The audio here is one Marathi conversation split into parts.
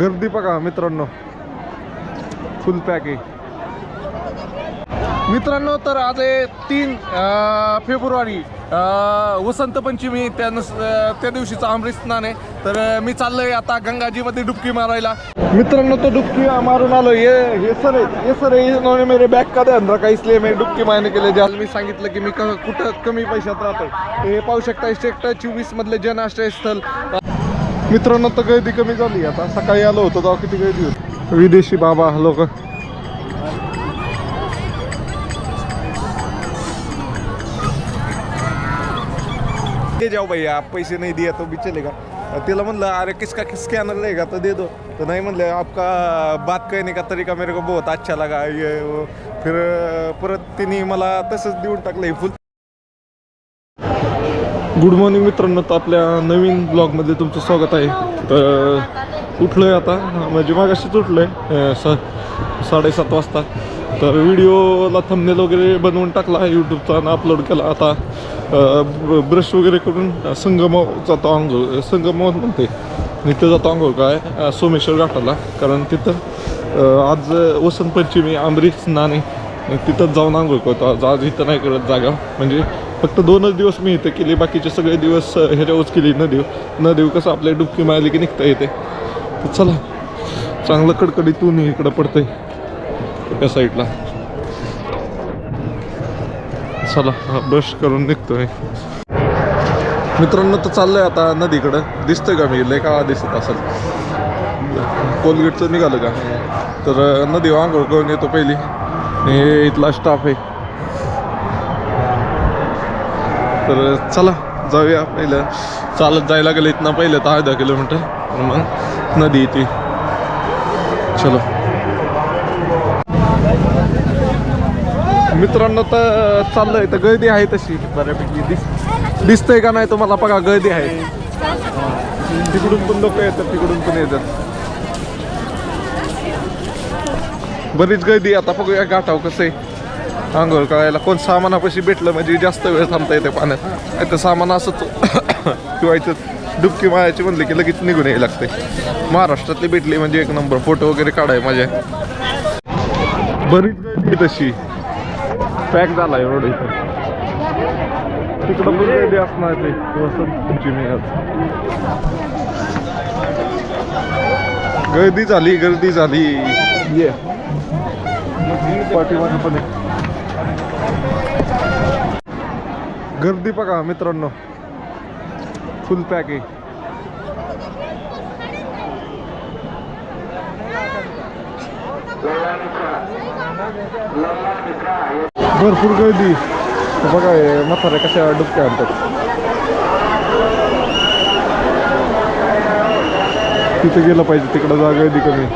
गर्दी बघा मित्रांनो. फुल पॅक आहे मित्रांनो तर आज आहे तीन फेब्रुवारी. वसंत पंचमी त्या त्या दिवशीचं अमृत स्नान आहे. तर मी चाललोय आता गंगाजीमध्ये डुबकी मारायला. मित्रांनो तो डुबकी मारून आलो ये हे सर आहे सर इन्होंने मेरे बॅग का ध्यान रखा इसलिए मैं डुबकी मारने के लिए ज्याला मी सांगितलं की मी क- कुठं कमी पैशात राहतो हे पाहू शकता सेक्टर चोवीस मधले जन आश्रय स्थल मित्रांनो तर गर्दी कमी झाली. आता सकाळी आलो होतो तेव्हा किती गर्दी होती? विदेशी बाबा लोक. दे जाओ भैया आप पैसे नहीं दिया तो भी चलेगा तिला म्हणलं अरे किसका स्कॅनर का? तो दे दो. तो नहीं म्हणले आपका बात कहने का तरीका मेरे को बहुत अच्छा लगा ये वो. फिर परत तिने मला तसंच देऊन टाकलं फुल गुड मॉर्निंग मित्रांनो. तर आपल्या नवीन ब्लॉगमध्ये तुमचं स्वागत आहे. तर उठलोय आता. म्हणजे मागाशीच उठलो आहे सा साडेसात वाजता. तर व्हिडिओला थंबनेल वगैरे बनवून टाकला यूट्यूबचा आणि अपलोड केला. आता ब्रश वगैरे करून संगमाव जातो आंघोळ संगमाव म्हणते. तिथं जातो आंघोळ काय? सोमेश्वर घाटाला. कारण तिथं आज वसंत पंचमी आंबरीच स्नान तिथंच जाऊन आंघोळ करतो. आज आज इथं नाही करत जागा. म्हणजे फक्त दोनच दिवस मी इथं केली बाकीचे सगळे दिवस ह्याच्यावरच केली. न देऊ न देऊ कसं आपल्या डुबकी मारली की निघता येते. तर चला चांगलं कडकडीतून इकडं पडतंय. त्या साईडला. चला ब्रश करून निघतोय. मित्रांनो तर चाललंय आता नदीकडं. दिसतंय का मी? लय का दिसत असेल. कोलगेटचं निघालं का? तर नदी आंघोळ करून येतो पहिली. हे इथला स्टाफ आहे. तर चला जाऊया पहिलं. चालत जायला गेलं इथनं पहिलं तर अर्धा किलोमीटर. मग नदी येते चलो. मित्रांनो तर चाललंय तर गर्दी आहे तशी. बऱ्यापैकी दिस दिसतंय का नाही तुम्हाला? बघा गर्दी आहे. तिकडून पण लोक येतात तिकडून पण येतात. बरीच गर्दी आता बघूया गाठाव कसं आहे. आंघोळ करायला. कोण सामानापाशी भेटलं म्हणजे जास्त वेळ थांबता येते पाण्यात. नाही तर सामान असंच ठेवायचं. डुबकी मारायची म्हणले की लगेच निघून यायला लागते. महाराष्ट्रातली भेटली म्हणजे एक नंबर फोटो वगैरे काढाय माझ्या बरीच गर्दी आहे तशी. पॅक झाला रोड इथं. तिकडं पण गर्दी असणार ते तुमची मी आज. गर्दी झाली गर्दी झाली. ये. पाठीमागे पण गर्दी बघा मित्रांनो. फुल पॅक आहे. भरपूर गर्दी. बघा मथारे कशा डुबक्या आणतात. तिथे गेलं पाहिजे तिकडं जा गर्दी कमी.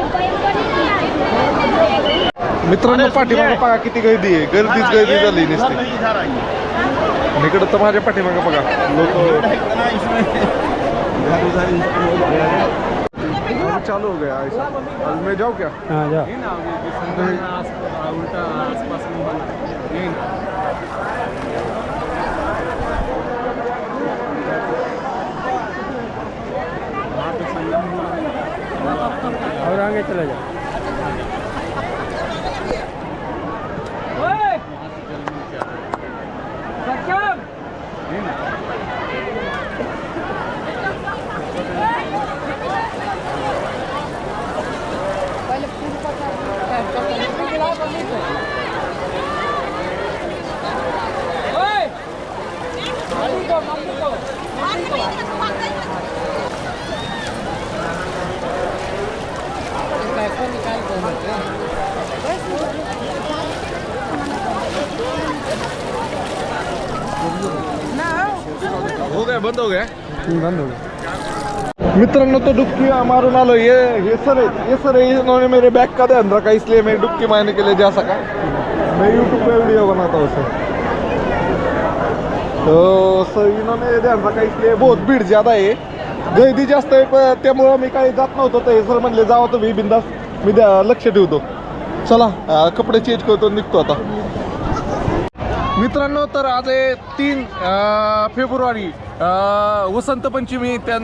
मित्रांनो पाठीमागे बघा किती गर्दी आहे. गर्दीच गर्दी झाली नसते. इकडं तर माझ्या पाठीमागे बघा. लोक. चालू हो गया ऐसा मैं जाऊँ क्या? हाँ जा. और आगे चला जा हो गया बंद हो गया बंद हो गया मित्रांनो तो डुबकी मारून आलो. ये हे सर हे ये सर है इन्होंने मेरे बैग का ध्यान रखा इसलिए मैं डुबकी मारने के लिए जा सका मैं यूट्यूब पे वीडियो बनाता हूँ सर। तो सर इन्होंने ध्यान रखा इसलिए बहुत भीड़ ज्यादा आहे. गर्दी जास्त आहे त्यामुळं मी काही जात नव्हतो. तर हे सर म्हणले जावं तर मी बिंदास. मी द्या लक्ष ठेवतो. चला कपडे चेंज करतो आणि निघतो आता. मित्रांनो तर आज आहे तीन फेब्रुवारी. वसंत पंचमी त्या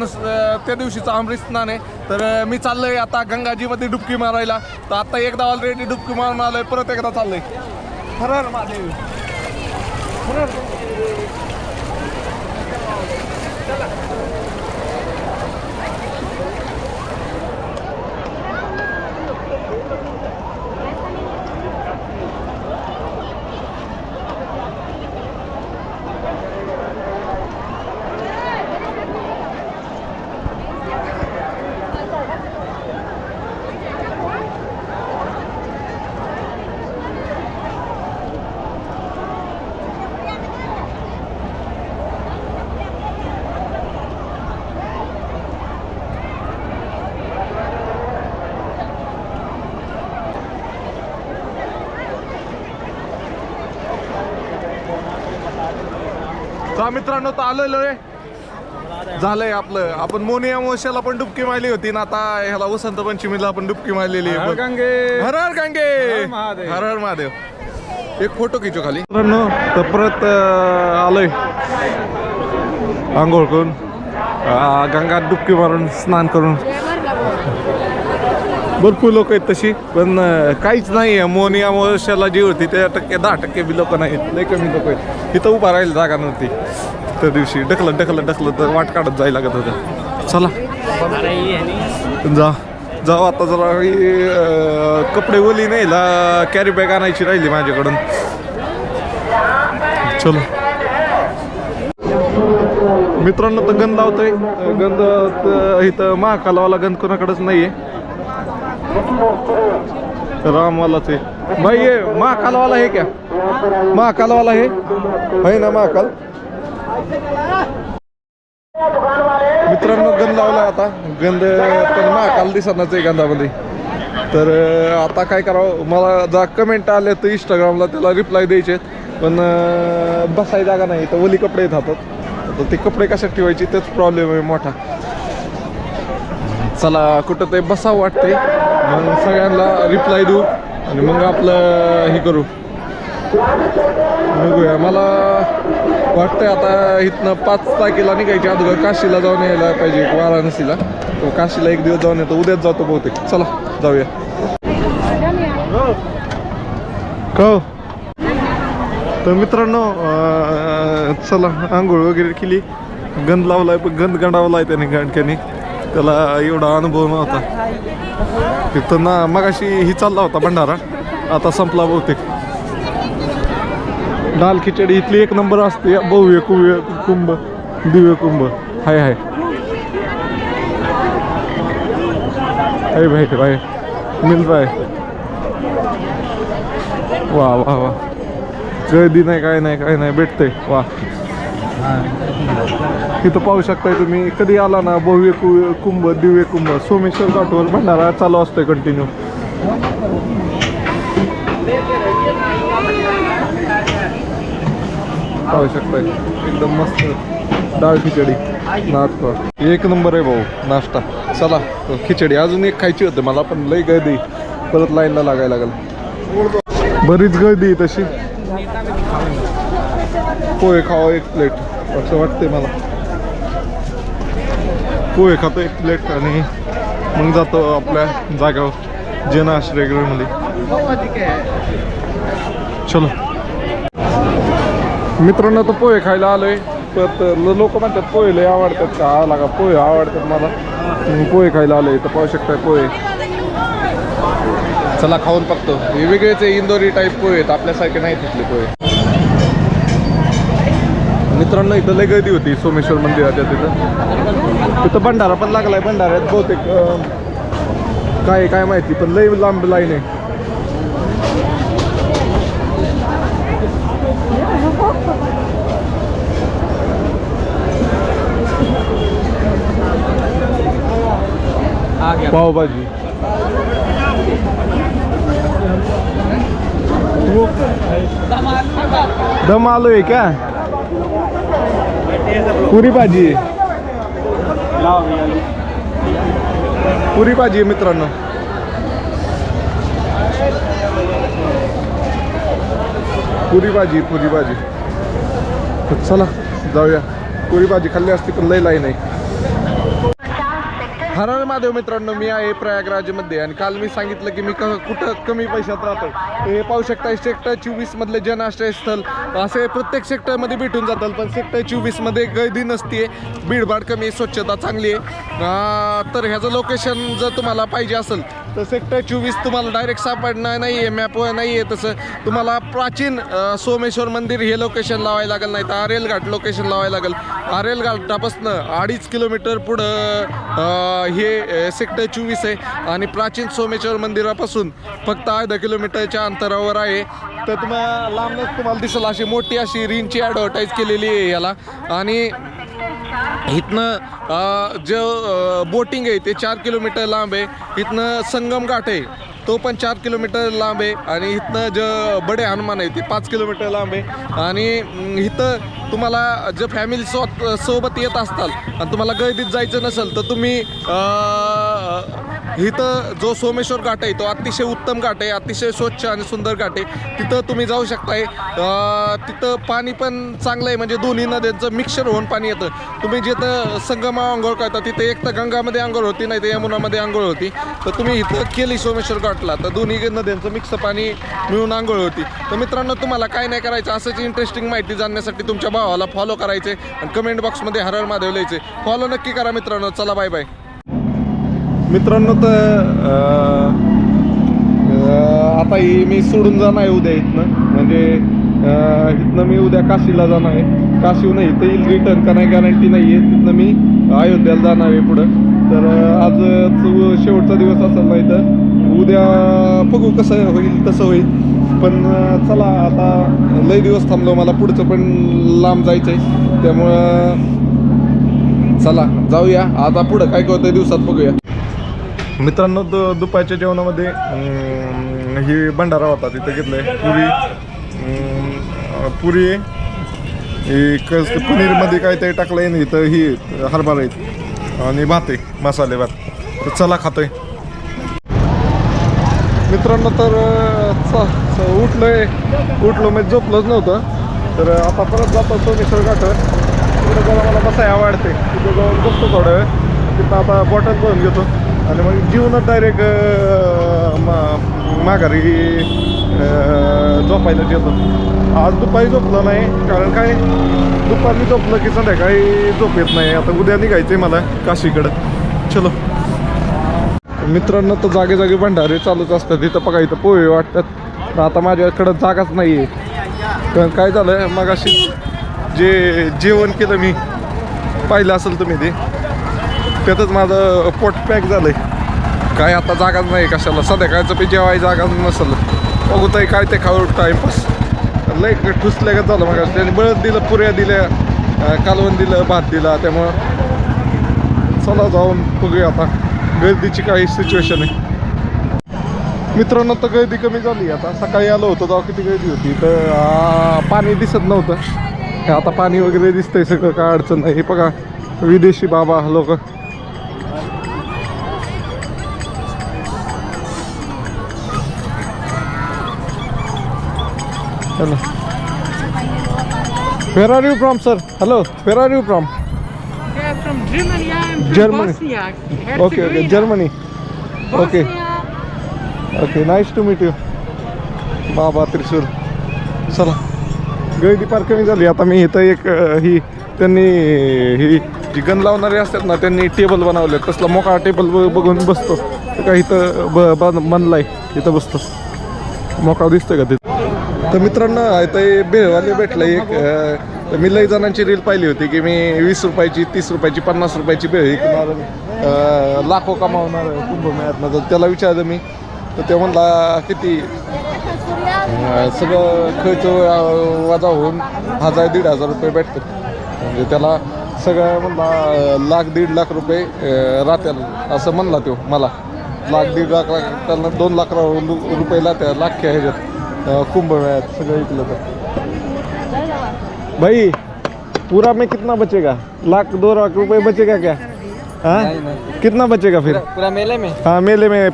त्या दिवशीचं अमृत स्नान आहे. तर मी मी आहे आता गंगाजीमध्ये डुबकी मारायला. तर आता एकदा ऑलरेडी डुबकी मारून आलोय परत एकदा चाललोय. आहे हर महादेव. हर तर मित्रांनो तर आलेलो आहे. झालंय आपलं. आपण मोनी अमावस्याला पण डुबकी मारली होती ना आता ह्याला वसंत पंचमीला आपण डुबकी मारलेली आहे. गंगे. हर हर गंगे. हर महादेव. हर महादेव. एक फोटो खिचो खाली. मित्रांनो तर परत आलोय. आंघोळ करून. अं, गंगात डुबकी मारून स्नान करून. भरपूर लोक आहेत तशी पण काहीच नाही आहे. मोनी अमावस्याला जी होती त्या टक्के दहा टक्के बी लोक नाहीत. लय कमी लोक आहेत. इथं उभा राहिली जागा नव्हती. त्या दिवशी ढकलत ढकलत ढकलत तर वाट काढत जायला लागत होतं. चला. जा. जाऊ आता जरा कपडे ओली नाही ला कॅरी बॅग आणायची राहिली माझ्याकडून. चलो. मित्रांनो तर गंध लावतोय गंध इथं महाकालावाला गंध आहे राम वाला आहे. भाई ये महाकालवाला है क्या? महाकालवाला है है ना महाकाल? मित्रांनो गंध लावला आता. गंध पण महाकाल दिसणारच आहे गंधामध्ये. तर आता काय करावं? मला जा कमेंट आले तर इंस्टाग्रामला त्याला रिप्लाय द्यायचे. पण अं, बसायला जागा नाही. तर ओली कपडे येत हातात तर ते कपडे कशात ठेवायचे? तेच प्रॉब्लेम आहे मोठा. चला कुठं ते बसावं वाटते मग सगळ्यांना रिप्लाय देऊ आणि मग आपलं हे करू. बघूया मला वाटतंय आता इथनं पाच तारखेला निघायची अगोदर काशीला जाऊन यायला पाहिजे वाराणसीला. तो काशीला एक दिवस जाऊन येतो उद्याच जातो बहुतेक. चला जाऊया. का तर मित्रांनो चला आंघोळ वगैरे केली. गंध लावलाय पण गंध गंडावलाय त्याने गांडक्याने. त्याला एवढा अनुभव नव्हता. तिथं ना मगाशी ही चालला होता भंडारा. आता संपला बहुतेक. दाल खिचडी इथली एक नंबर असते. भव्य कुव्य कुंभ दिव्य कुंभ. हाय हाय. हाय भाई भाई. मिल भाई. वा वा वा. कधी नाही काय नाही काय नाही. भेटतंय. वा. इथं पाहू शकताय तुम्ही. कधी आला ना भव्य कु- कुंभ दिव्य कुंभ सोमेश्वर घाटवर भंडारा चालू असतोय कंटिन्यू पाहू शकताय. एकदम मस्त डाळ खिचडी नाश्ता एक नंबर आहे भाऊ नाश्ता. चला खिचडी. अजून एक खायची होती मला पण लई गर्दी. परत लाईनला लागायला लागल. बरीच गर्दी आहे तशी. पोहे खावा एक प्लेट असं वाटतंय मला. हो, पोहे खातो एक प्लेट आणि मग जातो आपल्या जागावर जन आश्रयगृहमध्ये चलो. मित्रांनो तर पोहे खायला आलोय. तर लोक म्हणतात पोहे लय आवडतात का? आला का पोहे आवडतात मला. पोहे खायला आलोय तर पाहू शकताय पोहे. चला खाऊन बघतो. हे वेगळेच आहे इंदोरी टाईप पोहे आहेत आपल्यासारखे नाही तिथले पोहे. मित्रांनो इथं लय गर्दी होती सोमेश्वर मंदिराच्या तिथं. तिथं भंडारा पण लागलाय भंडाऱ्यात बहुतेक काय काय माहिती पण लय लांब लाईन आहे. पावभाजी. दम आलोय का? पुरी भाजी पुरी भाजी आहे मित्रांनो। पुरी भाजी पुरी भाजी। चला जाऊ पुरी भाजी खाली असती पण लय लाई आहे. हर हर महादेव मित्रांनो मी आहे प्रयागराजमध्ये आणि काल मी सांगितलं की मी क कुठं कमी पैशात राहतो हे पाहू शकता सेक्टर चोवीस मधले जनाश्रय स्थल. असे प्रत्येक सेक्टरमध्ये भेटून जातात पण सेक्टर चोवीसमध्ये गर्दी नसते भीडभाड कमी आहे, स्वच्छता चांगली आहे. तर ह्याचं लोकेशन जर तुम्हाला पाहिजे असेल तर सेक्टर चोवीस तुम्हाला डायरेक्ट सापडणार नाही आहे मॅपवर नाही आहे तसं. तुम्हाला प्राचीन सोमेश्वर मंदिर हे लोकेशन लावायला लागेल नाही तर आरेल घाट लोकेशन लावायला लागेल. आरेल घाटापासनं अडीच किलोमीटर पुढं हे सेक्टर चोवीस आहे. आणि प्राचीन सोमेश्वर मंदिरापासून फक्त अर्धा किलोमीटरच्या अंतरावर आहे. तर तुम्हाला लांबच तुम्हाला दिसेल अशी मोठी अशी रिंगची ॲडव्हर्टाईज केलेली आहे याला. आणि इथनं जे जो बोटिंग आहे ते चार किलोमीटर लांब आहे. इथनं संगम घाट आहे तो पण चार किलोमीटर लांब आहे. आणि इथनं जे बडे हनुमान आहे ते पाच किलोमीटर लांब आहे. आणि इथं तुम्हाला जे फॅमिली सो सोबत येत असताल आणि तुम्हाला गर्दीत जायचं नसेल तर तुम्ही इथं जो सोमेश्वर घाट आहे तो अतिशय उत्तम घाट आहे अतिशय स्वच्छ आणि सुंदर घाट आहे. तिथं तुम्ही जाऊ शकताय. तिथं पाणी पण चांगलं आहे म्हणजे दोन्ही नद्यांचं मिक्सर होऊन पाणी येतं. तुम्ही जिथं संगमा आंघोळ करता तिथे एक तर गंगामध्ये आंघोळ होती नाही तर यमुनामध्ये आंघोळ होती. तर तुम्ही इथं केली सोमेश्वर घाटला तर दोन्ही नद्यांचं मिक्स पाणी मिळून आंघोळ होती. तर मित्रांनो तुम्हाला काय नाही करायचं असंच इंटरेस्टिंग माहिती जाणण्यासाठी तुमच्या भावाला फॉलो करायचे आणि कमेंट बॉक्समध्ये हरळ महादेव लिहायचे फॉलो नक्की करा मित्रांनो चला बाय बाय मित्रांनो तर आता ही मी सोडून जाणार आहे उद्या इथनं. म्हणजे इथनं मी उद्या काशीला जाणार आहे. काशीहून इथं येईल रिटर्न का नाही गॅरंटी नाही आहे. तिथनं मी अयोध्याला जाणार आहे पुढं. तर आज शेवटचा दिवस असेल नाही तर उद्या बघू कसं होईल तसं होईल. पण चला आता लय दिवस थांबलो मला पुढचं पण लांब जायचं आहे त्यामुळं चला जाऊया. आता पुढं काय करतोय दिवसात बघूया. मित्रांनो दु दुपारच्या जेवणामध्ये ही भंडारा होता तिथं आहे पुरी पुरी एक ही पनीरमध्ये काय ते आहे ना इथं ही हरभरा आहेत. आणि भात आहे मसाले भात. तर चला खातोय. मित्रांनो तर अं, च- उठलो म्हणजे झोपलंच नव्हतं. तर आता परत जातो सोमेश्वर घाटावर. तिकडे मला बसाय आवडते. तिथे जाऊन बसतो थोडं वेळ. तिथं आता बॉटल भरून घेतो. आणि मग जीवनात डायरेक्ट माघारी झोपायला येतो आज दुपारी झोपलं नाही कारण काय? दुपारी झोपलं की संध्याकाळी झोप येत नाही. आता उद्या निघायचं आहे मला काशीकडं. चलो. मित्रांनो तर जागे जागे भंडारे चालूच असतात. तिथं बघा इथं पोहे वाटतात. आता माझ्याकडं जागाच नाही आहे कारण काय झालं? मग अशी जे जेवण केलं मी पाहिलं असेल तुम्ही ते. त्यातच माझं पोट पॅक झालंय. काय आता जागाच नाही कशाला. संध्याकाळचं पी जेवाय जागा नसलं. बघू ताई काय ते खाऊ टाईमपास लय ठुसल्या का झालं मग त्याने बळद दिलं पुऱ्या दिल्या कालवण दिलं भात दिला. त्यामुळं चला जाऊन बघूया आता. गर्दीची काही सिच्युएशन आहे. मित्रांनो तर गर्दी कमी झाली. आता सकाळी आलो होतो तेव्हा किती गर्दी होती? तर पाणी दिसत नव्हतं. आता पाणी वगैरे दिसतंय सगळं. काय अडचण नाही. हे बघा विदेशी बाबा लोक. Hello Where are you from, sir? Hello, where are you from? Yeah, from Germany. I'm from Germany. Bosnia. Okay, okay, Germany. Okay, Bosnia. okay, nice to meet you. बाबा त्रिशूल चला गर्दी फार कमी झाली आता मी इथं एक ही त्यांनी ही जी गन लावणारे असतात ना त्यांनी टेबल बनवले तसला मोकळा टेबल बघून बसतो काय इथं ब बन- बनलाय इथं बसतो मोकळा दिसतोय का तिथं तर मित्रांनो इथं हे भेळवाले भेटलं एक तर मी लई जणांची रील पाहिली होती की मी वीस रुपयाची तीस रुपयाची पन्नास रुपयाची भेळ विकणार लाखो कमावणार कुंभमेळ्यातनं. तर त्याला विचारलं मी तर ते म्हणला किती? सगळं खर्च वजा होऊन हजार दीड हजार रुपये भेटतात म्हणजे त्याला सगळं म्हणला लाख दीड लाख रुपये अं, असं म्हणला तो मला. लाख दीड लाख लाख त्याला दोन लाख रुपये लात्या लाख ह्याच्यात. कुंभमेळ्यात सगळं विकलं तर. भाई पूरा में कितना बचेगा? लाख दो लाख रुपए बचेगा क्या? हाँ। कितना बचेगा फिर? पूरा मेले में? हाँ मेले में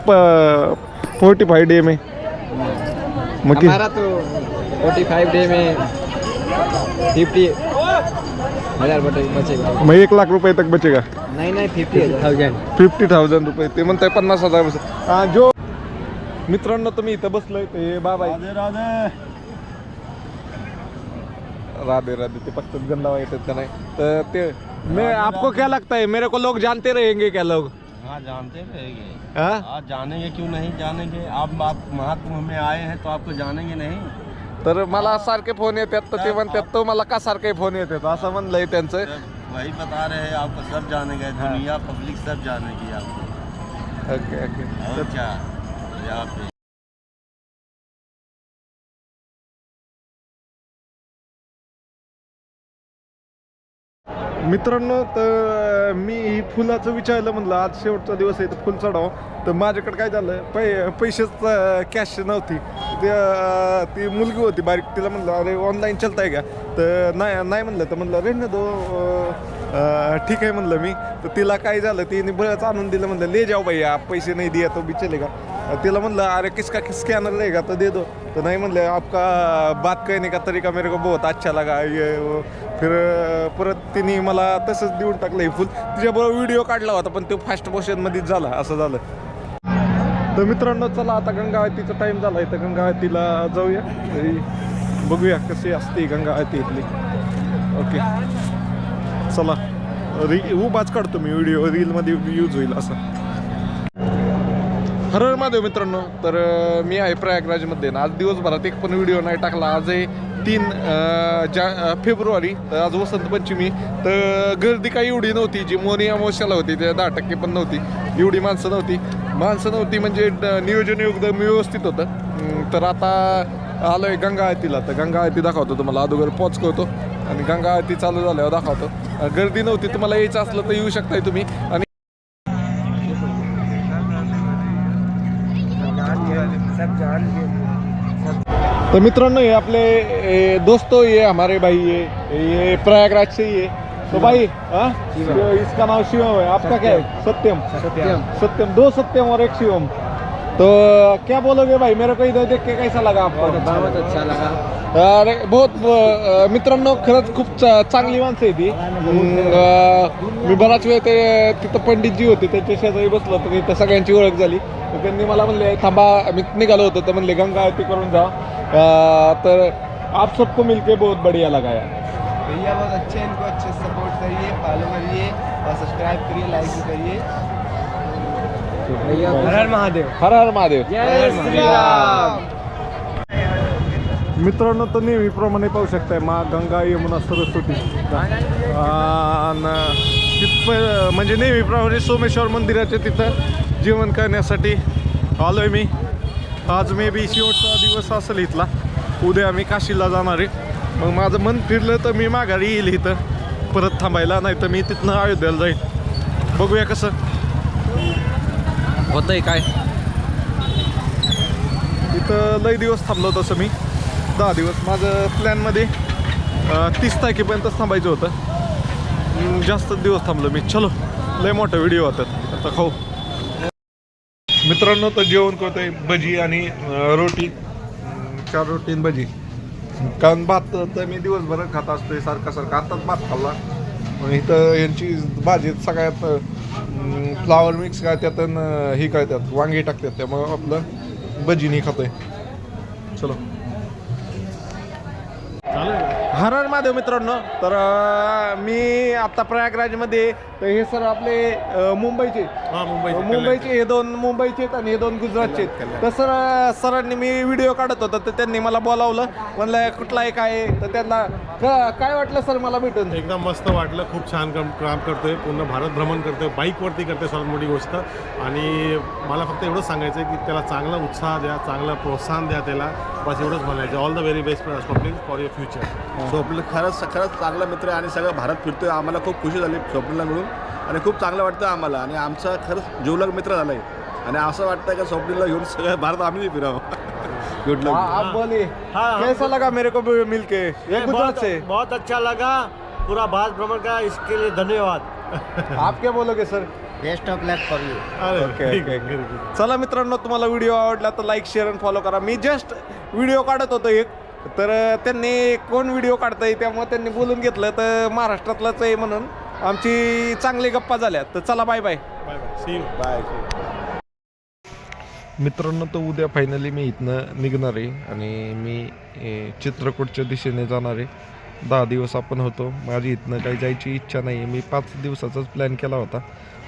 फोर्टी फाइव डे में। हमारा तो फोर्टी फाइव डे में फिफ्टी हजार बचेगा। मग एक लाख रुपये तक बचेगा। नहीं नहीं फिफ्टी थाउजेंड फिफ्टी थाउजंड रुपये ते म्हणताय पन्नास हजार हा, जो मित्रांनो तुम्ही इथं बसलोय ते बाबा आहे. राधे. राधे ते पक्कच गंदा येतात का नाही? तर ते मैं आपको क्या लगता है? मेरे को लोग जानते रहेंगे क्या लोग? हाँ जानते रहेंगे। हाँ? जानेंगे क्यों नहीं? जानेंगे। आप आप महाकुंभ में आए हैं तो आपको जानेंगे नहीं। तर मला सारखे फ़ोन येतात तर ते म्हणतात तो मला का सारखे फ़ोन येतात? असं म्हणलंय त्यांचं. वही बता रहे हैं आपको सब जानेंगे दुनिया पब्लिक सब जानेगी आपको। ओके ओके और क्या? यहाँ पे मित्रांनो तर मी ही फुलाचं विचारलं म्हणलं आज शेवटचा दिवस आहे तर फुल चढाव. तर माझ्याकडे काय झालं पै पैसेच कॅश नव्हती. ते ती मुलगी होती बारीक तिला म्हणलं अरे ऑनलाईन चलताय का? तर नाही नाही म्हणलं तर म्हणलं रे दो ठीक आहे म्हणलं मी. तर तिला काय झालं तिने बरंच आणून दिलं म्हणलं ले जाऊ भाई आप पैसे नाही दिया तो बिचले का? तिला म्हणलं अरे किसका किस स्कॅनर रहेगा तो दे दो. तो नहीं म्हणलं आपका बात कहने का? तरीका मेरे को बहुत अच्छा लगा. ये वो. फिर परत तिने मला तसंच देऊन टाकलं हे फुल. तिच्याबरोबर व्हिडिओ काढला होता पण तो फास्ट मोशनमध्येच झाला असं झालं. तर मित्रांनो चला आता गंगा आरतीचा टाईम झाला. तर गंगा आरतीला जाऊया. बघूया कशी असते गंगा आरती इथली. ओके. चला. री उभाच काढतो मी व्हिडिओ रीलमध्ये यूज होईल असं. हर माधव मित्रांनो तर मी आहे प्रयागराजमध्ये ना आज दिवसभरात एक पण व्हिडिओ नाही टाकला. आज आहे तीन जा फेब्रुवारी तर आज वसंत पंचमी. तर गर्दी काही एवढी नव्हती जी मोनी अमावस्याला होती त्या दहा टक्के पण नव्हती. एवढी माणसं नव्हती. माणसं नव्हती म्हणजे नियोजन एकदम व्यवस्थित होतं. तर आता आलोय गंगा आरतीला. तर गंगा आरती दाखवतो तुम्हाला. अगोदर पोचकवतो आणि गंगा आरती चालू झाल्यावर दाखवतो. गर्दी नव्हती तुम्हाला यायचं असलं तर येऊ शकताय तुम्ही. आणि सब जान तो मित्रों ये अपने ए, दोस्तों ये हमारे भाई ये ये प्रयागराज से ही है. तो भाई हाँ? इसका नाम शिवम है. आपका क्या है? सत्यम. सत्यम. सत्यम. दो सत्यम और एक शिवम. तो क्या बोलोगे भाई? मेरे को इधर देख के कैसा लगा आपको? बहुत अच्छा लगा. अरे बहुत मित्रांनो खरंच खूप चांगली माणसं आहे ती. मी बराच वेळ ते तिथं पंडितजी होते त्यांच्या शेजारी बसलो होतो तिथं सगळ्यांची ओळख झाली. तर त्यांनी मला म्हणले थांबा मी निघालो होतो. तर म्हणले गंगा आरती करून जा. तर आप सबको मिलके बहुत बढ़िया लगा यार। भैया बहुत अच्छे हैं, इनको अच्छे सपोर्ट करिए फॉलो करिए और सब्सक्राइब करिए लाइक भी करिए। भैया हर हर महादेव। हर हर महादेव। जय श्री राम। मित्रांनो तर नेहमीप्रमाणे पाहू शकताय मा गंगा यमुना सरस्वती. आणि तिथं म्हणजे नेहमीप्रमाणे सोमेश्वर मंदिराच्या तिथं जेवण करण्यासाठी आलो आहे मी. आज मे बी शेवटचा दिवस असेल इथला. उद्या आम्ही काशीला जाणार आहे. मग माझं मन फिरलं तर मी माघारी येईल इथं. परत थांबायला नाही तर मी तिथनं अयोध्याला जाईल. बघूया कसं. होतंय काय? इथं लय दिवस थांबलो तसं मी. दहा दिवस. माझं प्लॅनमध्ये तीस तारखेपर्यंतच थांबायचं होतं. जास्त दिवस थांबलो मी. चलो लय मोठा व्हिडिओ होतात आता खाऊ. मित्रांनो तर जेवण करतोय भजी आणि रोटी. चार रोटी आणि भजी. कारण भात तर मी दिवसभर खात असतोय सारखा सारखा. आताच भात खाल्ला. इथं यांची भाजी सगळ्यात फ्लावर मिक्स करतात आणि हे करतात. वांगे टाकतात. त्यामुळं आपलं भजीनी खातोय. चलो. हर हर महादेव मित्रांनो तर मी आता प्रयागराजमध्ये तर हे सर आपले अं, मुंबईचे. मुंबईचे हे दोन मुंबईचे आहेत आणि हे दोन गुजरातचे आहेत. तर सर सरांनी मी व्हिडिओ काढत होता तर त्यांनी मला बोलावलं. म्हणलं कुठला आहे काय आहे? तर त्यांना काय वाटलं सर मला भेटून? एकदम मस्त वाटलं खूप छान काम करतोय. पूर्ण भारत भ्रमण करतोय बाईकवरती करते सर्वात मोठी गोष्ट. आणि मला फक्त एवढंच सांगायचं आहे की त्याला चांगला उत्साह द्या चांगलं प्रोत्साहन द्या त्याला. बस एवढंच म्हणायचं all the very best Swapnil for your future Swapnil खरंच खरंच चांगला मित्र आहे आणि सगळं भारत फिरतोय. आम्हाला खूप खुशी झाली स्वप्नीलला मिळून आणि खूप चांगलं वाटतं आम्हाला. आणि आमचा खरंच जीवलग मित्र झाला आहे आणि असं वाटतं का स्वप्नीलला घेऊन सगळं भारत आम्ही फिरावं. गुड लक हाँ, आप बोलिए कैसा लगा मेरे को भी मिलके? ये गुजरात से। बहुत अच्छा लगा. पूरा भारत भ्रमण का इसके लिए धन्यवाद. आप क्या बोलोगे sir best of luck for you. चला मित्रांनो तुम्हाला व्हिडिओ आवडला तर लाईक शेअर आणि फॉलो करा. मी जस्ट व्हिडिओ काढत होतो एक. तर त्यांनी कोण व्हिडिओ काढतंय त्यामुळे त्यांनी बोलून घेतलं तर महाराष्ट्रातलंच आहे म्हणून आमची चांगली गप्पा झाल्या. तर चला bye bye bye bye see you bye मित्रांनो तर उद्या फायनली मी इथनं निघणार आहे आणि मी चित्रकूटच्या दिशेने जाणार आहे. दहा दिवस आपण होतो. माझी इथनं काही जायची इच्छा नाही आहे मी पाच दिवसाचाच प्लॅन केला होता.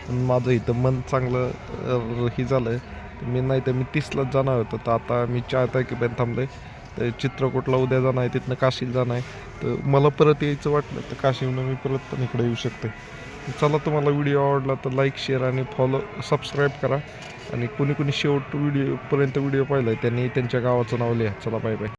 पण माझं इथं मन चांगलं हे झालं मी नाही तर मी तीसलाच जाणार होतं. तर आता मी चार तारखेपर्यंत थांबलो आहे तर चित्रकूटला उद्या जाणार आहे तिथनं काशीला जाणार आहे. तर मला परत यायचं वाटलं तर काशीहून मी परत पण इकडे येऊ शकते. चला तुम्हाला व्हिडिओ आवडला तर लाईक शेअर आणि फॉलो सबस्क्राईब करा. आणि कोणी कोणी शेवट व्हिडिओपर्यंत व्हिडिओ पाहिला आहे त्यांनी त्यांच्या गावाचं नाव लिहा. चला बाय बाय